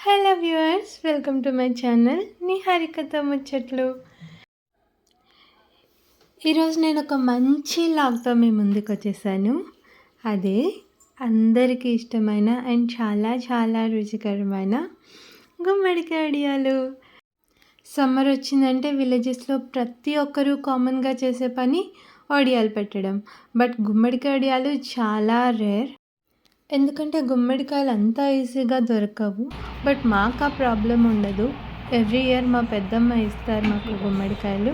Hello viewers welcome to my channel నిహారికత ముచ్చట్లు. ఈరోజు నేను ఒక మంచి లాగ్తో మీ ముందుకు వచ్చేసాను అదే అందరికీ ఇష్టమైన అండ్ చాలా చాలా రుచికరమైన గుమ్మడికాయ వడియాలు. సమ్మర్ వచ్చిందంటే విలేజెస్లో ప్రతి ఒక్కరూ కామన్గా చేసే పని వడియాలు పెట్టడం. బట్ గుమ్మడికాయ వడియాలు చాలా రేర్ ఎందుకంటే గుమ్మడికాయలు అంత ఈజీగా దొరకవు. బట్ మాకు ఆ ప్రాబ్లం ఉండదు. ఎవ్రీ ఇయర్ మా పెద్దమ్మ ఇస్తారు మాకు గుమ్మడికాయలు.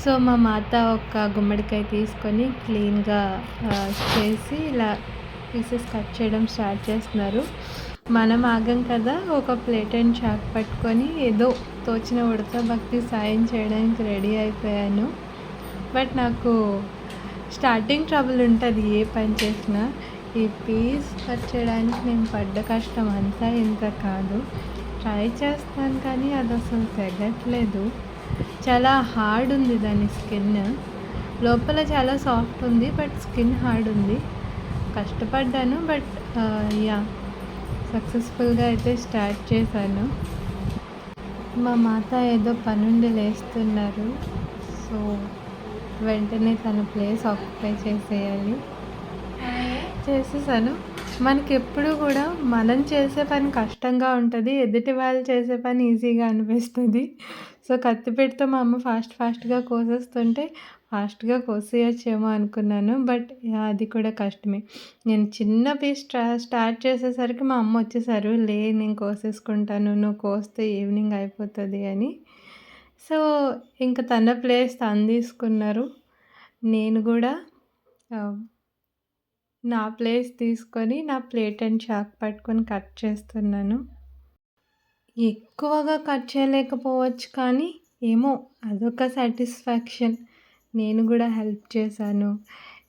సో మా మాత ఒక గుమ్మడికాయ తీసుకొని క్లీన్గా చేసి ఇలా పీసెస్ కట్ చేయడం స్టార్ట్ చేస్తున్నారు. మనం ఆగం కదా ఒక ప్లేట్ అండ్ చాక్ పట్టుకొని ఏదో తోచిన ఉడత భక్తి సాయం చేయడానికి రెడీ అయిపోయాను. బట్ నాకు స్టార్టింగ్ ట్రబుల్ ఉంటుంది ఏ పని చేసినా. ఈ పీస్ కట్ చేయడానికి నేను పడ్డ కష్టం అంతా ఇంత కాదు. ట్రై చేస్తాను కానీ అది అసలు తెగట్లేదు. చాలా హార్డ్ ఉంది దాని స్కిన్ లోపల చాలా సాఫ్ట్ ఉంది బట్ స్కిన్ హార్డ్ ఉంది. కష్టపడ్డాను బట్ యా సక్సెస్ఫుల్గా అయితే స్టార్ట్ చేశాను. మా మాత ఏదో పనుండి లేస్తున్నారు. సో వెంటనే తన ప్లేస్ ఆక్యుపై చేసేయాలి. చేసేసాను. మనకి ఎప్పుడు కూడా మనం చేసే పని కష్టంగా ఉంటుంది ఎదుటి వాళ్ళు చేసే పని ఈజీగా అనిపిస్తుంది. సో కత్తిపెడితే మా అమ్మ ఫాస్ట్ ఫాస్ట్గా కోసేస్తుంటే ఫాస్ట్గా కోసేయచ్చేమో అనుకున్నాను. బట్ అది కూడా కష్టమే. నేను చిన్న పీస్ స్టార్ట్ చేసేసరికి మా అమ్మ వచ్చేసారు లే నేను కోసేసుకుంటాను నువ్వు కోస్తే ఈవినింగ్ అయిపోతుంది అని. సో ఇంకా తన ప్లేస్ తను తీసుకున్నారు. నేను కూడా నా ప్లేస్ తీసుకొని నా ప్లేట్ అండ్ చాక్ పట్టుకొని కట్ చేస్తున్నాను. ఎక్కువగా కట్ చేయలేకపోవచ్చు కానీ ఏమో అదొక సాటిస్ఫాక్షన్. నేను కూడా హెల్ప్ చేశాను.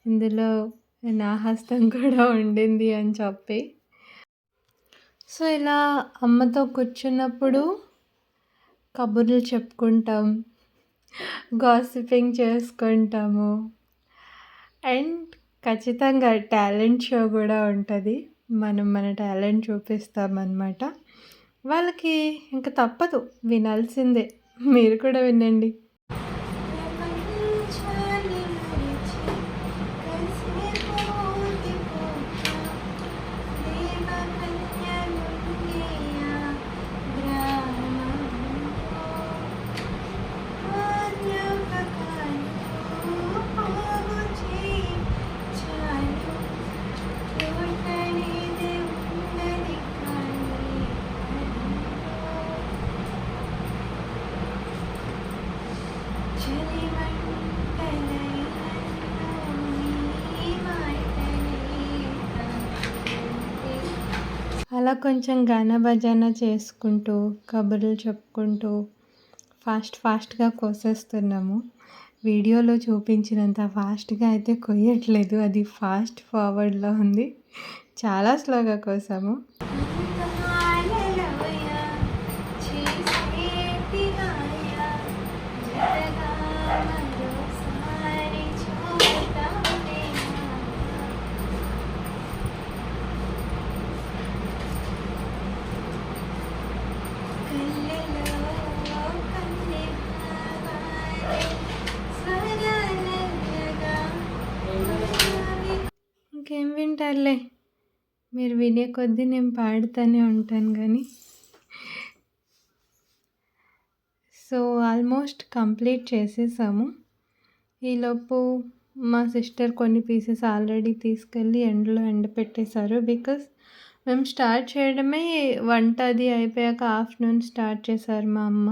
ఇందులో నా హస్తం కూడా ఉండింది అని చెప్పి. సో ఇలా అమ్మతో కూర్చున్నప్పుడు కబుర్లు చెప్పుకుంటాం గాసిపింగ్ చేసుకుంటాము. అండ్ ఖచ్చితంగా టాలెంట్ షో కూడా ఉంటుంది. మనం మన టాలెంట్ చూపిస్తామన్నమాట. వాళ్ళకి ఇంకా తప్పదు. వినాల్సిందే. మీరు కూడా వినండి. అలా కొంచెం గాన భజన చేసుకుంటూ కబుర్లు చెప్పుకుంటూ ఫాస్ట్ ఫాస్ట్గా కోసేస్తున్నాము. వీడియోలో చూపించినంత ఫాస్ట్గా అయితే కొయ్యట్లేదు. అది ఫాస్ట్ ఫార్వర్డ్లో ఉంది. చాలా స్లోగా కోసాము. సర్లే మీరు వినే కొద్దీ నేను పాడుతూనే ఉంటాను కానీ సో ఆల్మోస్ట్ కంప్లీట్ చేసేసాము. ఈలోపు మా సిస్టర్ కొన్ని పీసెస్ ఆల్రెడీ తీసుకెళ్ళి ఎండలో ఎండ పెట్టేశారు బికాస్ మేము స్టార్ట్ చేయడమే వంట అది అయిపోయాక ఆఫ్టర్నూన్ స్టార్ట్ చేశారు మా అమ్మ.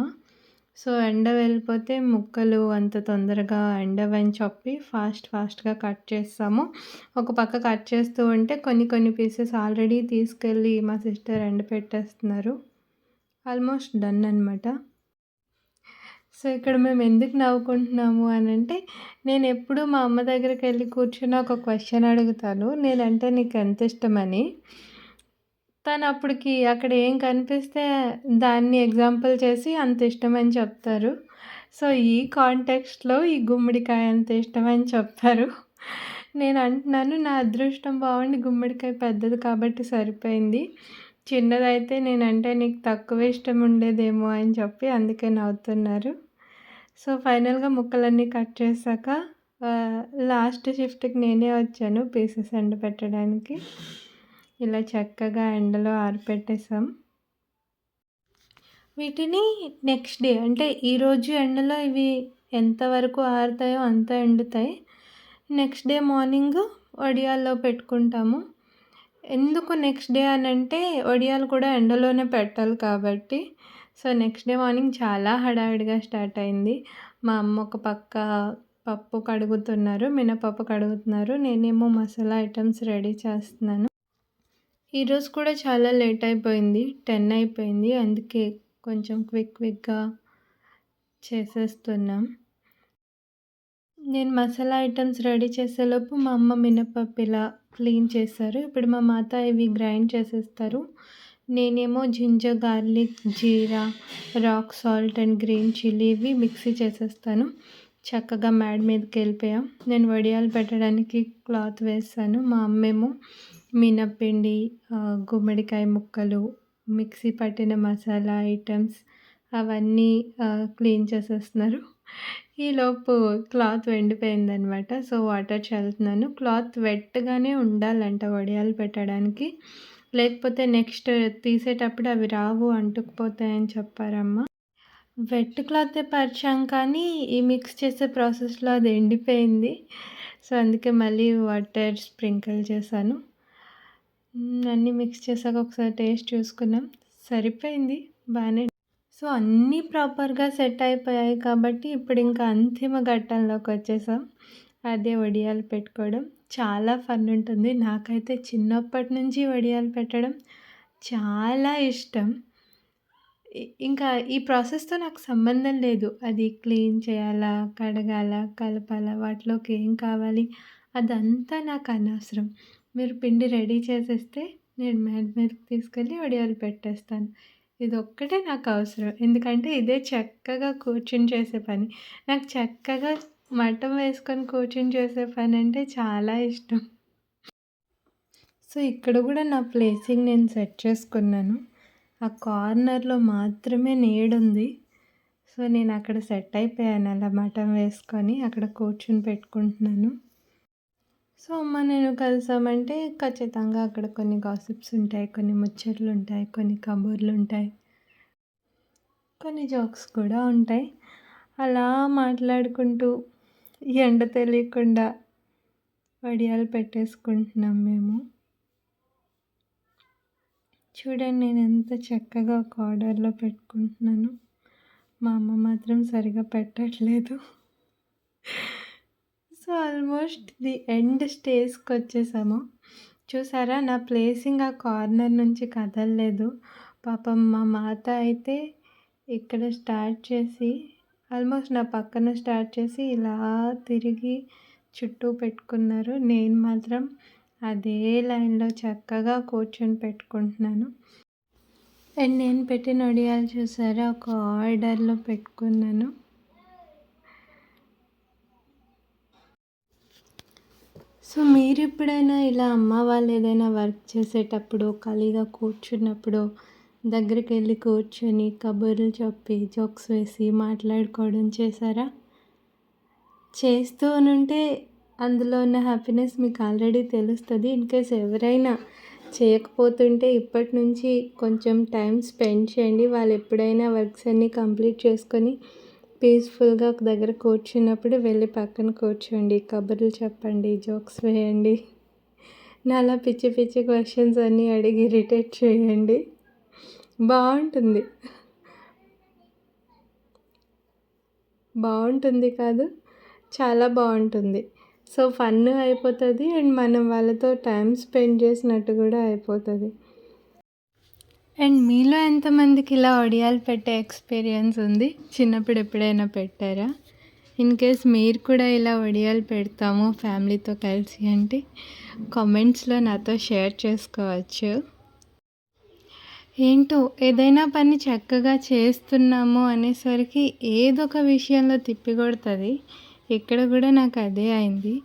సో ఎండ వెళ్ళిపోతే ముక్కలు అంత తొందరగా ఎండవని చెప్పి ఫాస్ట్ ఫాస్ట్గా కట్ చేస్తాము. ఒక పక్క కట్ చేస్తూ ఉంటే కొన్ని కొన్ని పీసెస్ ఆల్రెడీ తీసుకెళ్ళి మా సిస్టర్ ఎండ పెట్టేస్తున్నారు. ఆల్మోస్ట్ డన్ అనమాట సో ఇక్కడ మేము ఎందుకు నవ్వుకుంటున్నాము అని అంటే నేను ఎప్పుడు మా అమ్మ దగ్గరికి వెళ్ళి కూర్చుని ఒక క్వశ్చన్ అడుగుతాను. నేనంటే నీకు ఎంత ఇష్టమని. తను అప్పటికి అక్కడ ఏం కనిపిస్తే దాన్ని ఎగ్జాంపుల్ చేసి అంత ఇష్టమని చెప్తారు. సో ఈ కాంటెక్స్ట్లో ఈ గుమ్మడికాయ అంత ఇష్టమని చెప్తారు. నేను అంటున్నాను నా అదృష్టం బాగుండి గుమ్మడికాయ పెద్దది కాబట్టి సరిపోయింది. చిన్నదైతే నేనంటే నీకు తక్కువ ఇష్టం ఉండేదేమో అని చెప్పి అందుకే నవ్వుతున్నారు. సో ఫైనల్గా ముక్కలన్నీ కట్ చేశాక లాస్ట్ షిఫ్ట్కి నేనే వచ్చాను పీసెస్ ఎండ పెట్టడానికి ఇలా చక్కగా ఎండలో ఆరిపెట్టేసాం వీటిని నెక్స్ట్ డే అంటే ఈరోజు ఎండలో ఇవి ఎంతవరకు ఆరుతాయో అంత ఎండుతాయి. నెక్స్ట్ డే మార్నింగ్ వడియాల్లో పెట్టుకుంటాము. ఎందుకు నెక్స్ట్ డే అని అంటే వడియాలు కూడా ఎండలోనే పెట్టాలి కాబట్టి. సో నెక్స్ట్ డే మార్నింగ్ చాలా హడావిడిగా స్టార్ట్ అయింది. మా అమ్మ ఒక పక్క పప్పు కడుగుతున్నారు మినపప్పు కడుగుతున్నారు. నేనేమో మసాలా ఐటమ్స్ రెడీ చేస్తున్నాను. ఈరోజు కూడా చాలా లేట్ అయిపోయింది. టెన్ అయిపోయింది. అందుకే కొంచెం క్విక్ క్విక్గా చేసేస్తున్నాం. నేను మసాలా ఐటమ్స్ రెడీ చేసేలోపు మా అమ్మ మినపప్పు ఇలా క్లీన్ చేస్తారు ఇప్పుడు మా మాత ఇవి గ్రైండ్ చేసేస్తారు. నేనేమో ginger garlic jeera rock salt and green chilli ఇవి మిక్సీ చేసేస్తాను. చక్కగా మ్యాడ్ మీదకి వెళ్ళిపోయాం. నేను వడియాలు పెట్టడానికి క్లాత్ వేస్తాను మా అమ్మేమో మినప్పిండి గుమ్మడికాయ ముక్కలు మిక్సీ పట్టిన మసాలా ఐటమ్స్ అవన్నీ క్లీన్ చేసేస్తున్నారు. ఈలోపు క్లాత్ వెండిపోయిందనమాట. సో వాటర్ చల్లుతున్నాను. క్లాత్ వెట్గానే ఉండాలంట వడియాలు పెట్టడానికి. లేకపోతే నెక్స్ట్ తీసేటప్పుడు అవి రావు అంటుకుపోతాయని చెప్పారమ్మ. వెట్ క్లాతే పరిచాం కానీ ఈ మిక్స్ చేసే ప్రాసెస్లో అది ఎండిపోయింది. సో అందుకే మళ్ళీ వాటర్ స్ప్రింకిల్ చేశాను. అన్నీ మిక్స్ చేశాక ఒకసారి టేస్ట్ చూసుకున్నాం సరిపోయింది బాగానే సో అన్నీ ప్రాపర్గా సెట్ అయిపోయాయి కాబట్టి ఇప్పుడు ఇంకా అంతిమ ఘట్టంలోకి వచ్చేసాం. అదే వడియాలు పెట్టుకోవడం. చాలా ఫన్ ఉంటుంది. నాకైతే చిన్నప్పటి నుంచి వడియాలు పెట్టడం చాలా ఇష్టం. ఇంకా ఈ ప్రాసెస్తో నాకు సంబంధం లేదు. అది క్లీన్ చేయాలా కడగాల కలపాలా వాటిలోకి ఏం కావాలి అదంతా నాకు అనవసరం. మీరు పిండి రెడీ చేసేస్తే నేను మ్యాడ్ మీదకి తీసుకెళ్ళి వడియాలు పెట్టేస్తాను. ఇది ఒక్కటే నాకు అవసరం. ఎందుకంటే ఇదే చక్కగా కూర్చుని చేసే పని. నాకు చక్కగా మటం వేసుకొని కూర్చుని చేసే పని అంటే చాలా ఇష్టం. సో ఇక్కడ కూడా నా ప్లేసింగ్ నేను సెట్ చేసుకున్నాను. ఆ కార్నర్లో మాత్రమే నీడుంది సో నేను అక్కడ సెట్ అయిపోయాను అలా మటం వేసుకొని అక్కడ కూర్చుని పెట్టుకుంటున్నాను. సో అమ్మ నేను కలిసామంటే ఖచ్చితంగా అక్కడ కొన్ని గాసిప్స్ ఉంటాయి కొన్ని ముచ్చట్లు ఉంటాయి కొన్ని కబుర్లు ఉంటాయి కొన్ని జోక్స్ కూడా ఉంటాయి. అలా మాట్లాడుకుంటూ ఎండ తెలియకుండా వడియాలు పెట్టేసుకుంటున్నాం మేము. చూడండి నేను ఎంత చక్కగా ఒక ఆర్డర్లో పెట్టుకుంటున్నాను. మా అమ్మ మాత్రం సరిగా పెట్టట్లేదు. సో ఆల్మోస్ట్ ది ఎండ్ స్టేజ్కి వచ్చేసాము. చూసారా? నా ప్లేసింగ్ ఆ కార్నర్ నుంచి కదలలేదు. పాపం మా మాత అయితే ఇక్కడ స్టార్ట్ చేసి ఆల్మోస్ట్ నా పక్కన స్టార్ట్ చేసి ఇలా తిరిగి చుట్టూ పెట్టుకున్నారు. నేను మాత్రం అదే లైన్లో చక్కగా కూర్చొని పెట్టుకుంటున్నాను. అండ్ నేను పెట్టిన వడియాలు చూసారా? ఒక ఆర్డర్లో పెట్టుకున్నాను. సో మీరు ఎప్పుడైనా ఇలా అమ్మ వాళ్ళు ఏదైనా వర్క్ చేసేటప్పుడు ఖాళీగా కూర్చున్నప్పుడు దగ్గరికి వెళ్ళి కూర్చొని కబుర్లు చెప్పి జోక్స్ వేసి మాట్లాడుకోవడం చేశారా? చేస్తూ ఉంటే అందులో ఉన్న హ్యాపీనెస్ మీకు ఆల్రెడీ తెలుస్తుంది. ఇన్ కేస్ ఎవరైనా చేయకపోతుంటే ఇప్పటి నుంచి కొంచెం టైం స్పెండ్ చేయండి. వాళ్ళు ఎప్పుడైనా వర్క్స్ అన్నీ కంప్లీట్ చేసుకొని పీస్ఫుల్గా ఒక దగ్గర కూర్చున్నప్పుడు వెళ్ళి పక్కన కూర్చోండి కబుర్లు చెప్పండి జోక్స్ వేయండి. నాలా పిచ్చి పిచ్చి క్వశ్చన్స్ అన్నీ అడిగి ఇరిటేట్ చేయండి. బాగుంటుంది బాగుంటుంది కాదు చాలా బాగుంటుంది సో ఫన్ అయిపోతుంది అండ్ మనం వాళ్ళతో టైం స్పెండ్ చేసినట్టు కూడా అయిపోతుంది. అండ్ మీలో ఎంతమందికి ఇలా వడియాలు పెట్టే ఎక్స్పీరియన్స్ ఉంది? చిన్నప్పుడు ఎప్పుడైనా పెట్టారా? ఇన్ కేస్ మీరు కూడా ఇలా వడియాలు పెడతాము ఫ్యామిలీతో కలిసి అంటే కామెంట్స్లో నాతో షేర్ చేసుకోవచ్చు. ఏంటో ఏదైనా పని చక్కగా చేస్తున్నాము అనేసరికి ఏదో ఒక విషయంలో తిప్పికొడుతుంది ఇక్కడ కూడా నాకు అదే అయింది.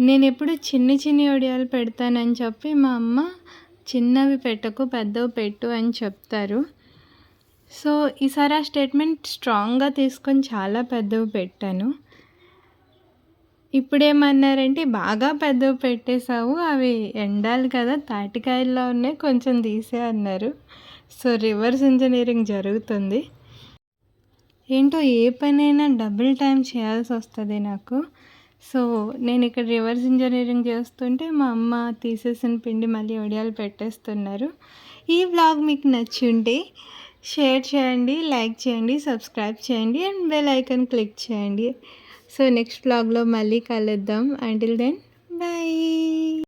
నేను ఎప్పుడు చిన్ని చిన్ని వడియాలు పెడతానని చెప్పి మా అమ్మ చిన్నవి పెట్టకు పెద్దవి పెట్టు అని చెప్తారు. సో ఈసారి ఆ స్టేట్మెంట్ స్ట్రాంగ్గా తీసుకొని చాలా పెద్దవి పెట్టాను. ఇప్పుడేమన్నారంటే బాగా పెద్దవి పెట్టేశావు అవి ఎండాలి కదా తాటికాయల్లో ఉన్నాయి కొంచెం తీసే అన్నారు. సో రివర్స్ ఇంజనీరింగ్ జరుగుతుంది. ఏంటో ఏ పనైనా డబుల్ టైం చేయాల్సి వస్తుంది నాకు. సో నేను ఇక్కడ రివర్స్ ఇంజనీరింగ్ చేస్తుంటే మా అమ్మ తీసేసిన పిండి మళ్ళీ ఒడియాలు పెట్టేస్తున్నారు. ఈ వ్లాగ్ మీకు నచ్చి ఉంటే షేర్ చేయండి లైక్ చేయండి సబ్స్క్రైబ్ చేయండి అండ్ బెల్ ఐకన్ క్లిక్ చేయండి. సో నెక్స్ట్ వ్లాగ్లో మళ్ళీ కలుద్దాం. Until then bye